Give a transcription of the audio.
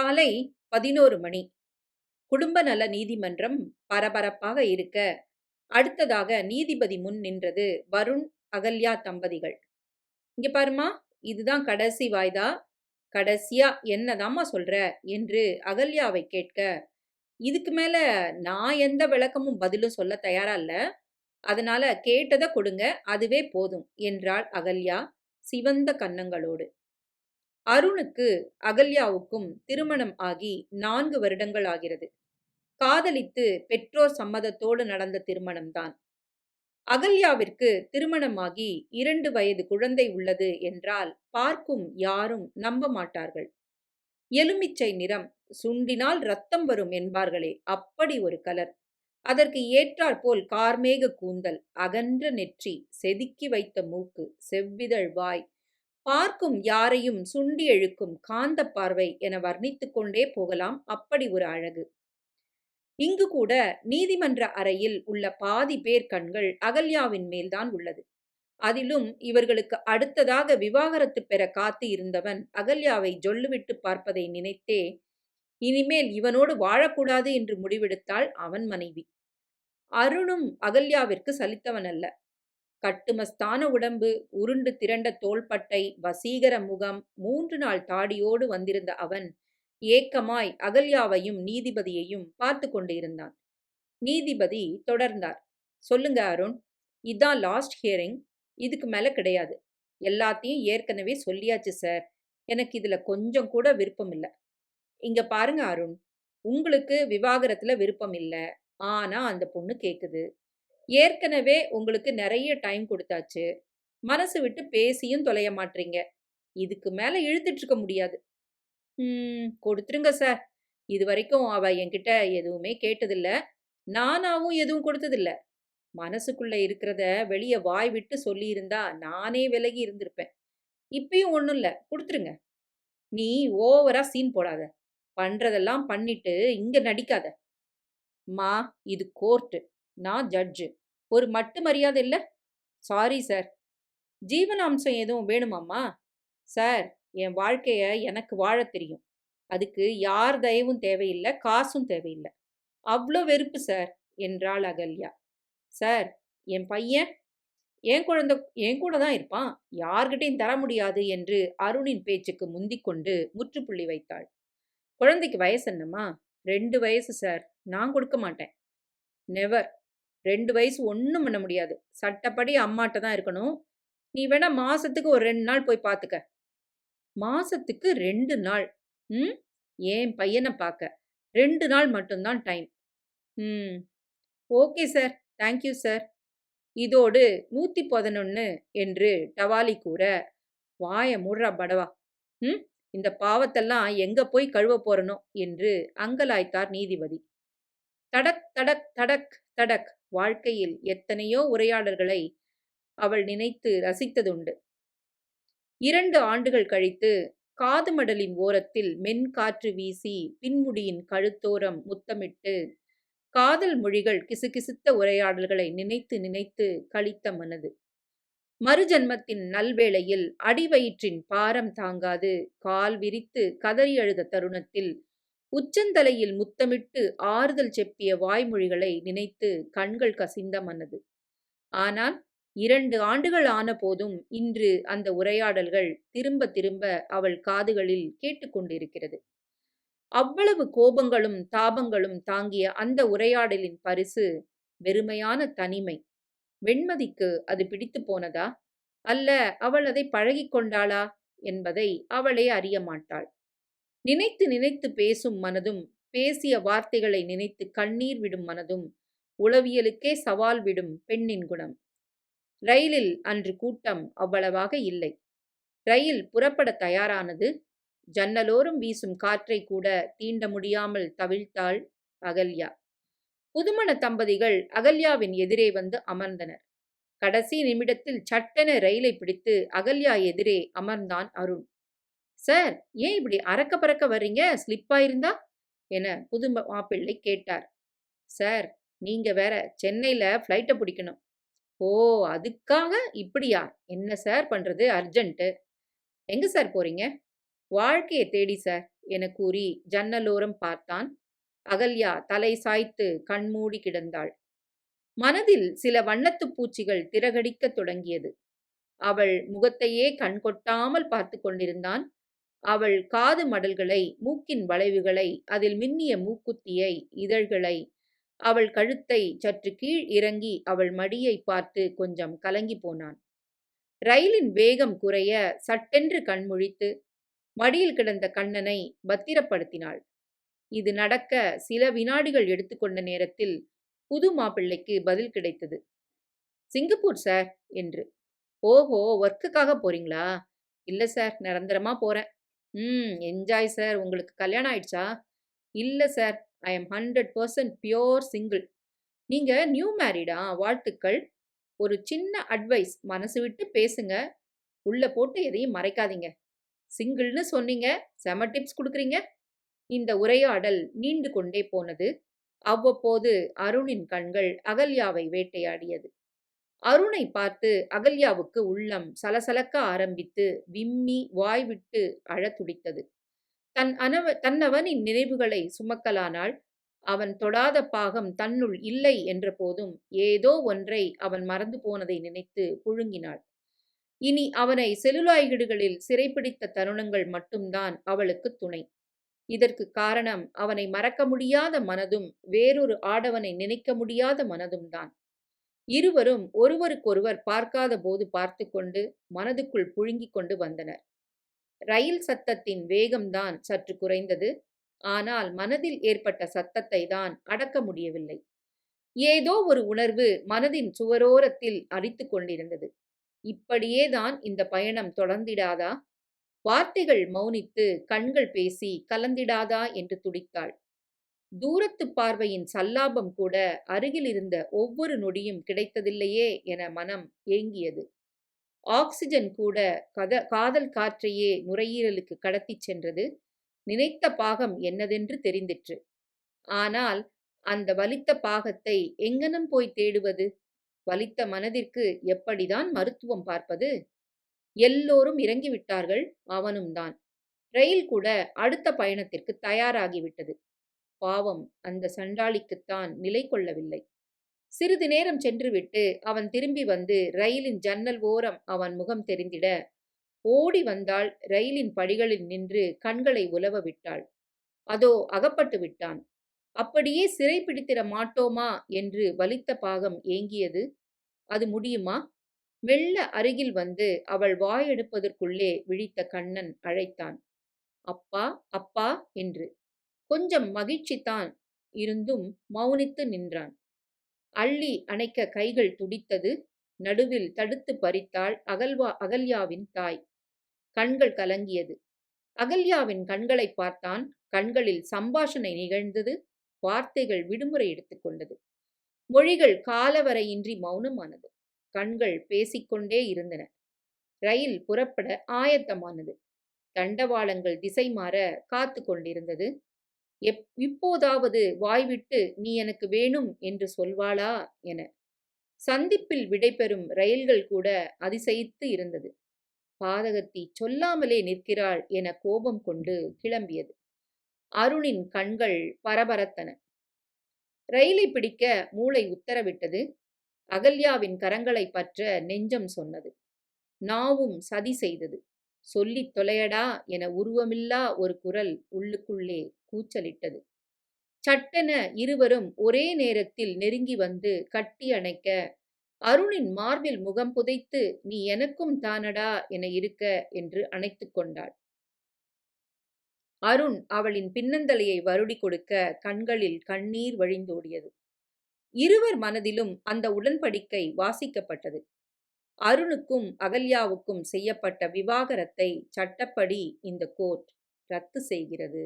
காலை பதினோரு மணி. குடும்ப நல நீதிமன்றம் பரபரப்பாக இருக்க. அடுத்ததாக நீதிபதி முன் நின்றது வருண் அகல்யா தம்பதிகள். இங்க பாருமா இதுதான் கடைசி வாய்தா? கடைசியா என்னதாம்மா சொல்ற? என்று அகல்யாவை கேட்க இதுக்கு மேல நான் எந்த விளக்கமும் பதிலும் சொல்ல தயாரா இல்ல. அதனால கேட்டதை கொடுங்க அதுவே போதும் என்றாள் அகல்யா சிவந்த கன்னங்களோடு. அருணுக்கு அகல்யாவுக்கும் திருமணம் ஆகி நான்கு வருடங்கள் ஆகிறது. காதலித்து பெற்றோர் சம்மதத்தோடு நடந்த திருமணம்தான். அகல்யாவிற்கு திருமணமாகி இரண்டு வயது குழந்தை உள்ளது என்றால் பார்க்கும் யாரும் நம்ப மாட்டார்கள். எலுமிச்சை நிறம் சுண்டினால் ரத்தம் வரும் என்பார்களே அப்படி ஒரு கலர். அதற்கு ஏற்றாற்போல் கார்மேக கூந்தல் அகன்ற நெற்றி செதுக்கி வைத்த மூக்கு செவ்விதழ் வாய் பார்க்கும் யாரையும் சுண்டி எழுக்கும் காந்த பார்வை என வர்ணித்துக் கொண்டே போகலாம் அப்படி ஒரு அழகு. இங்கு கூட நீதிமன்ற அறையில் உள்ள பாதி பேர் கண்கள் அகல்யாவின் மேல்தான் உள்ளது. அதிலும் இவர்களுக்கு அடுத்ததாக விவாகரத்து பெற காத்து இருந்தவன் அகல்யாவை ஜொல்லுவிட்டு பார்ப்பதை நினைத்தே இனிமேல் இவனோடு வாழக்கூடாது என்று முடிவெடுத்தாள் அவன் மனைவி. அருணும் அகல்யாவிற்கு சலித்தவன் அல்ல கட்டுமஸ்தான உடம்பு உருண்டு திரண்ட தோள்பட்டை வசீகர முகம் மூன்று நாள் தாடியோடு வந்திருந்த அவன் ஏக்கமாய் அகல்யாவையும் நீதிபதியையும் பார்த்து கொண்டு இருந்தான் நீதிபதி தொடர்ந்தார். சொல்லுங்க அருண் இதான் லாஸ்ட் ஹியரிங் இதுக்கு மேலே கிடையாது. எல்லாத்தையும் ஏற்கனவே சொல்லியாச்சு சார் எனக்கு இதில் கொஞ்சம் கூட விருப்பம் இல்லை. இங்கே பாருங்க அருண் உங்களுக்கு விவாகரத்தில் விருப்பம் இல்லை. ஆனால் அந்த பொண்ணு கேட்குது ஏற்கனவே உங்களுக்கு நிறைய டைம் கொடுத்தாச்சு. மனசு விட்டு பேசியும் தொலைய மாட்டீங்க இதுக்கு மேல இழுத்துட்டு இருக்க முடியாது. ம் கொடுத்துருங்க சார். இது வரைக்கும் அவ என்கிட்ட எதுவுமே கேட்டதில்ல. நானாவும் எதுவும் கொடுத்ததில்ல. மனசுக்குள்ள இருக்கிறத வெளியே வாய் விட்டு சொல்லியிருந்தா நானே விலகி இருந்திருப்பேன். இப்பயும் ஒன்றும் இல்லை. கொடுத்துருங்க. நீ ஓவரா சீன் போடாத. பண்றதெல்லாம் பண்ணிட்டு இங்க நடிக்காத. மா இது கோர்ட்டு. நான் ஜட்ஜு. ஒரு மட்டு மரியாதை இல்லை? சாரி சார் ஜீவனாம்சம் எதுவும் வேணுமாம்மா? சார் என் வாழ்க்கையை எனக்கு வாழ தெரியும். அதுக்கு யார் தயவும் தேவையில்லை காசும் தேவையில்லை. அவ்வளோ வெறுப்பு சார் என்றாள் அகல்யா. சார் என் பையன்? என் குழந்த என் கூட தான் இருப்பான். யார்கிட்டையும் தர முடியாது என்று அருணின் பேச்சுக்கு முந்திக்கொண்டு முற்றுப்புள்ளி வைத்தாள். குழந்தைக்கு வயசு என்னம்மா? ரெண்டு வயசு சார் நான் கொடுக்க மாட்டேன். நெவர் ரெண்டு வயசு ஒன்றும் பண்ண முடியாது. சட்டப்படி அம்மாட்ட தான் இருக்கணும். நீ வேணா மாசத்துக்கு ஒரு ரெண்டு நாள் போய் பார்த்துக்க மாசத்துக்கு ரெண்டு நாள். ம்? என் பையனை பார்க்க ரெண்டு நாள் மட்டும்தான் டைம். ம். Okay sir. Thank you sir. இதோடு நூற்றி பதினொன்று என்று டவாலி கூற வாய மூடுறா படவா. ம்? இந்த பாவத்தெல்லாம் எங்கே போய் கழுவ போறனோ? என்று அங்கலாய்த்தார் நீதிபதி. தடக் தடக் தடக் தடக். வாழ்க்கையில் எத்தனையோ உரையாடல்களை அவள் நினைத்து ரசித்ததுண்டு. இரண்டு ஆண்டுகள் கழித்து காது மடலின் ஓரத்தில் மென் காற்று வீசி பின்முடியின் கழுத்தோரம் முத்தமிட்டு காதல் மொழிகள் கிசுகிசுத்த உரையாடல்களை நினைத்து நினைத்து கழித்த மனது. மறுஜன்மத்தின் நல்வேளையில் அடிவயிற்றின் பாரம் தாங்காது கால் விரித்து கதறி அழுத தருணத்தில் உச்சந்தலையில் முத்தமிட்டு ஆறுதல் செப்பிய வாய்மொழிகளை நினைத்து கண்கள் கசிந்த மனது. ஆனால் இரண்டு ஆண்டுகள் ஆன போதும் இன்று அந்த உரையாடல்கள் திரும்ப திரும்ப அவள் காதுகளில் கேட்டுக்கொண்டிருக்கிறது அவ்வளவு கோபங்களும் தாபங்களும் தாங்கிய அந்த உரையாடலின் பரிசு வெறுமையான தனிமை. வெண்மதிக்கு அது பிடித்து போனதா? அல்ல அவள் அதை பழகிக்கொண்டாளா என்பதை அவளே அறிய மாட்டாள். நினைத்து நினைத்து பேசும் மனதும் பேசிய வார்த்தைகளை நினைத்து கண்ணீர் விடும் மனதும் உளவியலுக்கே சவால் விடும் பெண்ணின் குணம். ரயிலில் அன்று கூட்டம் அவ்வளவாக இல்லை. ரயில் புறப்பட தயாரானது. ஜன்னலோரும் வீசும் காற்றை கூட தீண்ட முடியாமல் தவிழ்த்தாள் அகல்யா. புதுமண தம்பதிகள் அகல்யாவின் எதிரே வந்து அமர்ந்தனர். கடைசி நிமிடத்தில் சட்டென ரயிலை பிடித்து அகல்யா எதிரே அமர்ந்தான் அருண். சார் ஏன் இப்படி அறக்க பறக்க வர்றீங்க? ஸ்லிப் ஆயிருந்தா? என புது மாப்பிள்ளை கேட்டார். சார் நீங்க வேற சென்னையில ஃப்ளைட்டை பிடிக்கணும். ஓ அதுக்காக இப்படியா? என்ன சார் பண்றது? அர்ஜென்ட்டு. எங்க சார் போறீங்க? வாழ்க்கையை தேடி சார் என கூறி ஜன்னலோரம் பார்த்தான். அகல்யா தலை சாய்த்து கண்மூடி கிடந்தாள். மனதில் சில வண்ணத்துப் பூச்சிகள் திரகடிக்கத் தொடங்கியது. அவள் முகத்தையே கண்கொட்டாமல் பார்த்து கொண்டிருந்தான். அவள் காது மடல்களை மூக்கின் வளைவுகளை அதில் மின்னிய மூக்குத்தியை இதழ்களை. அவள் கழுத்தை சற்று கீழ் இறங்கி அவள் மடியை பார்த்து கொஞ்சம் கலங்கி போனான். ரயிலின் வேகம் குறைய சட்டென்று கண்முழித்து மடியில் கிடந்த கண்ணனை பத்திரப்படுத்தினாள். இது நடக்க சில வினாடிகள் எடுத்துக்கொண்ட நேரத்தில் புது மாப்பிள்ளைக்கு பதில் கிடைத்தது. சிங்கப்பூர் சார் என்று. ஓஹோ ஒர்க்குக்காக போறீங்களா? இல்லை சார். நிரந்தரமா போறேன். ம் என்ஜாய் சார். உங்களுக்கு கல்யாணம் ஆயிடுச்சா? இல்லை sir. I am hundred percent pure single. நீங்கள் நியூ மேரிடா? வாழ்த்துக்கள். ஒரு சின்ன அட்வைஸ். மனசு விட்டு பேசுங்க. உள்ளே போட்டு எதையும் மறைக்காதீங்க. சிங்கிள்னு சொன்னீங்க. செம டிப்ஸ் கொடுக்குறீங்க. இந்த உரையாடல் நீண்டு கொண்டே போனது. அவ்வப்போது அருணின் கண்கள் அகல்யாவை வேட்டையாடியது. அருணை பார்த்து அகல்யாவுக்கு உள்ளம் சலசலக்க ஆரம்பித்து விம்மி வாய்விட்டு அழத் துடித்தது. தன் அனவ தன்னவனின் நினைவுகளை சுமக்கலானால் அவன் தொடாத பாகம் தன்னுள் இல்லை என்ற போதும் ஏதோ ஒன்றை அவன் மறந்து போனதை நினைத்து புழுங்கினாள். இனி அவனை செலுலாய்கிடுகளில் சிறைப்பிடித்த தருணங்கள் மட்டும்தான் அவளுக்கு துணை. இதற்கு காரணம் அவனை மறக்க முடியாத மனதும் வேறொரு ஆடவனை நினைக்க முடியாத மனதும் தான் இருவரும் ஒருவருக்கொருவர் பார்க்காத போது பார்த்து கொண்டு மனதுக்குள் புழுங்கிக் கொண்டு வந்தனர். ரயில் சத்தத்தின் வேகம்தான் சற்று குறைந்தது. ஆனால் மனதில் ஏற்பட்ட சத்தத்தை தான் அடக்க முடியவில்லை. ஏதோ ஒரு உணர்வு மனதின் சுவரோரத்தில் அரித்து கொண்டிருந்தது. இப்படியேதான் இந்த பயணம் தொடர்ந்திடாதா? வார்த்தைகள் மௌனித்து கண்கள் பேசி கலந்திடாதா? என்று துடித்தாள். தூரத்து பார்வையின் சல்லாபம் கூட அருகில் இருந்த ஒவ்வொரு நொடியும் கிடைத்ததில்லையே என மனம் ஏங்கியது. ஆக்சிஜன் கூட கத காதல் காற்றையே நுரையீரலுக்கு கடத்திச் சென்றது. நினைத்த பாகம் என்னதென்று தெரிந்திற்று. ஆனால் அந்த வலித்த பாகத்தை எங்கனம் போய் தேடுவது? வலித்த மனதிற்கு எப்படிதான் மருத்துவம் பார்ப்பது? எல்லோரும் இறங்கிவிட்டார்கள் அவனும் தான் ரயில் கூட அடுத்த பயணத்திற்கு தயாராகிவிட்டது. பாவம் அந்த சண்டாளிக்குத்தான் நிலை கொள்ளவில்லை. சிறிது நேரம் சென்றுவிட்டு அவன் திரும்பி வந்து ரயிலின் ஜன்னல் ஓரம் அவன் முகம் தெரிந்திட ஓடி வந்தாள் ரயிலின் படிகளில் நின்று கண்களை உலவ விட்டாள். அதோ அகப்பட்டு விட்டான். அப்படியே சிறை பிடித்திட மாட்டோமா? என்று வலித்த பாகம் ஏங்கியது. அது முடியுமா? மெல்ல அருகில் வந்து அவள் வாயெடுப்பதற்குள்ளே விழித்த கண்ணன் அழைத்தான். அப்பா அப்பா என்று கொஞ்சம் மகிழ்ச்சிதான் இருந்தும் மௌனித்து நின்றான். அள்ளி அணைக்க கைகள் துடித்தது நடுவில் தடுத்து பறித்தாள் அகல்வா அகல்யாவின் தாய். கண்கள் கலங்கியது. அகல்யாவின் கண்களை பார்த்தான் கண்களில் சம்பாஷணை நிகழ்ந்தது வார்த்தைகள் விடுமுறை எடுத்துக்கொண்டது மொழிகள் காலவரையின்றி மௌனமானது. கண்கள் பேசிக்கொண்டே இருந்தன. ரயில் புறப்பட ஆயத்தமானது. தண்டவாளங்கள் திசை மாற காத்து கொண்டிருந்தது. எப் இப்போதாவது வாய்விட்டு நீ எனக்கு வேணும் என்று சொல்வாளா என. சந்திப்பில் விடைபெறும் ரயில்கள் கூட அதிசயித்து இருந்தது. பாதகத்தி சொல்லாமலே நிற்கிறாள் என கோபம் கொண்டு கிளம்பியது. அருணின் கண்கள் பரபரத்தன. ரயிலை பிடிக்க மூளை உத்தரவிட்டது. அகல்யாவின் கரங்களை பற்ற நெஞ்சம் சொன்னது. நாவும் சதி செய்தது. சொல்லித் தொலையடா என உருவமில்லா ஒரு குரல் உள்ளுக்குள்ளே கூச்சலிட்டது. சட்டென இருவரும் ஒரே நேரத்தில் நெருங்கி வந்து கட்டி அணைக்க அருணின் மார்பில் முகம் புதைத்து நீ எனக்கும் தானடா என இருக்க என்று அணைத்து கொண்டாள். அருண் அவளின் பின்னந்தலையை வருடி கொடுக்க கண்களில் கண்ணீர் வழிந்தோடியது. இருவர் மனதிலும் அந்த உடன்படிக்கை வாசிக்கப்பட்டது. அருணுக்கும் அகல்யாவுக்கும் செய்யப்பட்ட விவாகரத்தை சட்டப்படி இந்த கோர்ட் ரத்து செய்கிறது.